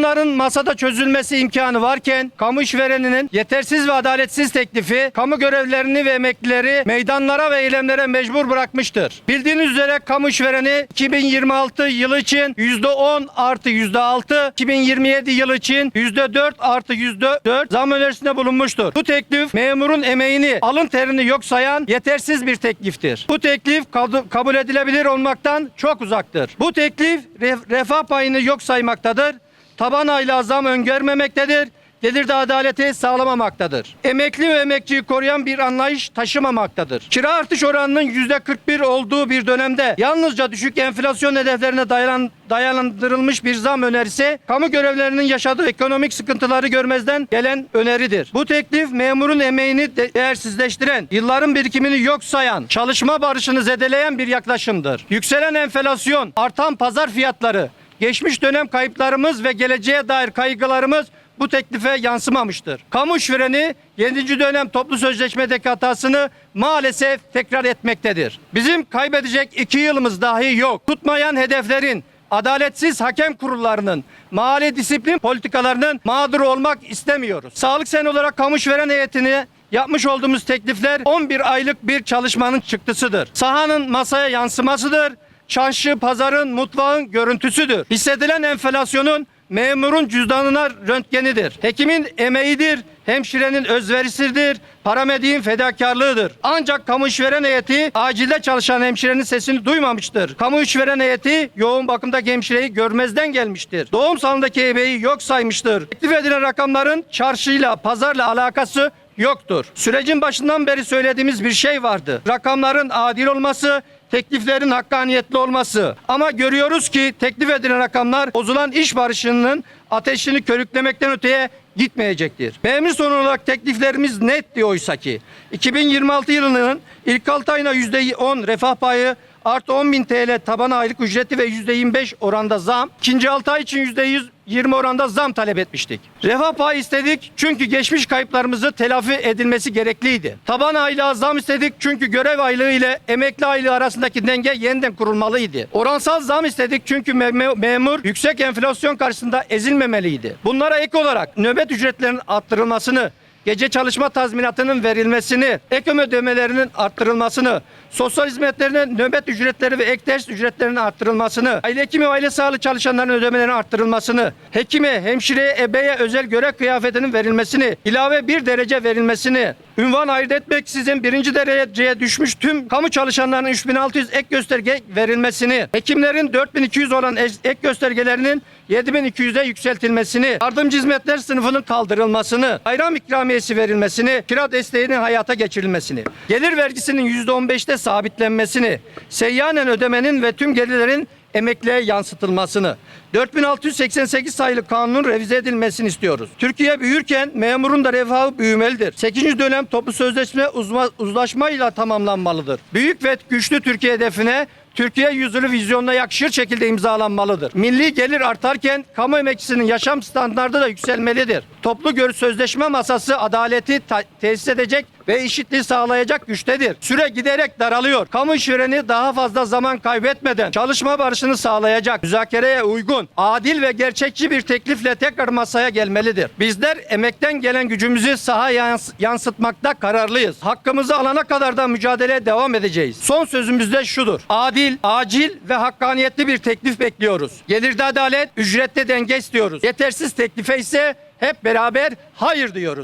Bunların masada çözülmesi imkanı varken kamu işvereninin yetersiz ve adaletsiz teklifi kamu görevlerini ve emeklileri meydanlara ve eylemlere mecbur bırakmıştır. Bildiğiniz üzere kamu işvereni 2026 yılı için %10 artı %6, 2027 yılı için %4 artı %4 zam önerisinde bulunmuştur. Bu teklif memurun emeğini, alın terini yok sayan yetersiz bir tekliftir. Bu teklif kabul edilebilir olmaktan çok uzaktır. Bu teklif ref- refah payını yok saymaktadır. Taban aylığa zam öngörmemektedir. Gelirde adaleti sağlamamaktadır. Emekli ve emekçiyi koruyan bir anlayış taşımamaktadır. Kira artış oranının %41 olduğu bir dönemde yalnızca düşük enflasyon hedeflerine dayan, dayanındırılmış bir zam önerisi kamu görevlerinin yaşadığı ekonomik sıkıntıları görmezden gelen öneridir. Bu teklif memurun emeğini de- değersizleştiren, yılların birikimini yok sayan, çalışma barışını zedeleyen bir yaklaşımdır. Yükselen enflasyon, artan pazar fiyatları, geçmiş dönem kayıplarımız ve geleceğe dair kaygılarımız bu teklife yansımamıştır. Kamu işvereni 7. dönem toplu sözleşmedeki hatasını maalesef tekrar etmektedir. Bizim kaybedecek iki yılımız dahi yok. Tutmayan hedeflerin, adaletsiz hakem kurullarının, mali disiplin politikalarının mağduru olmak istemiyoruz. Sağlık Sen olarak kamu işveren heyetini Yapmış olduğumuz teklifler 11 aylık bir çalışmanın çıktısıdır. Sahanın masaya yansımasıdır. Çarşı, pazarın, mutfağın görüntüsüdür. Hissedilen enflasyonun memurun cüzdanına röntgenidir. Hekimin emeğidir, hemşirenin özverisidir, paramediğin fedakarlığıdır. Ancak kamu işveren heyeti acilde çalışan hemşirenin sesini duymamıştır. Kamu işveren heyeti yoğun bakımdaki hemşireyi görmezden gelmiştir. Doğum salonundaki emeği yok saymıştır. Teklif edilen rakamların çarşıyla, pazarla alakası yoktur. Sürecin başından beri söylediğimiz bir şey vardı. Rakamların adil olması, tekliflerin hakkaniyetli olması. Ama görüyoruz ki teklif edilen rakamlar bozulan iş barışının ateşini körüklemekten öteye gitmeyecektir. Memur son olarak tekliflerimiz netti oysa ki. 2026 yılının ilk 6 ayına %10 refah payı artı 10 bin TL taban aylık ücreti ve %25 oranda zam. İkinci 6 ay için %120 oranda zam talep etmiştik. Refah payı istedik çünkü geçmiş kayıplarımızı telafi edilmesi gerekliydi. Taban aylığa zam istedik çünkü görev aylığı ile emekli aylığı arasındaki denge yeniden kurulmalıydı. Oransal zam istedik çünkü me- me- memur yüksek enflasyon karşısında ezilmemeliydi. Bunlara ek olarak nöbet ücretlerinin arttırılmasını, gece çalışma tazminatının verilmesini, ek ödemelerinin arttırılmasını, sosyal hizmetlerinin nöbet ücretleri ve ek ders ücretlerinin arttırılmasını, aile hekimi ve aile sağlığı çalışanlarının ödemelerinin arttırılmasını, hekime, hemşireye, ebeye özel görev kıyafetinin verilmesini, ilave bir derece verilmesini, ünvan ayırt etmeksizin birinci dereceye düşmüş tüm kamu çalışanlarının 3600 ek gösterge verilmesini, hekimlerin 4200 olan ek göstergelerinin 7200'e yükseltilmesini, yardımcı hizmetler sınıfının kaldırılmasını, bayram ikramiyesi verilmesini, kira desteğinin hayata geçirilmesini, gelir vergisinin %15'te sabitlenmesini, seyyanen ödemenin ve tüm gelirlerin emekliye yansıtılmasını, 4688 sayılı kanunun revize edilmesini istiyoruz. Türkiye büyürken memurun da refahı büyümelidir. 8. dönem toplu sözleşme uzma, uzlaşmayla tamamlanmalıdır. Büyük ve güçlü Türkiye hedefine Türkiye yüzyılı vizyonuna yakışır şekilde imzalanmalıdır. Milli gelir artarken kamu emekçisinin yaşam standardı da yükselmelidir. Toplu görüş sözleşme masası adaleti tesis edecek ve eşitliği sağlayacak güçtedir. Süre giderek daralıyor. Kamu işvereni daha fazla zaman kaybetmeden çalışma barışını sağlayacak, müzakereye uygun, adil ve gerçekçi bir teklifle tekrar masaya gelmelidir. Bizler emekten gelen gücümüzü sahaya yans- yansıtmakta kararlıyız. Hakkımızı alana kadar da mücadeleye devam edeceğiz. Son sözümüz de şudur. Adil, acil ve hakkaniyetli bir teklif bekliyoruz. Gelirde adalet, ücrette denge istiyoruz. Yetersiz teklife ise hep beraber hayır diyoruz.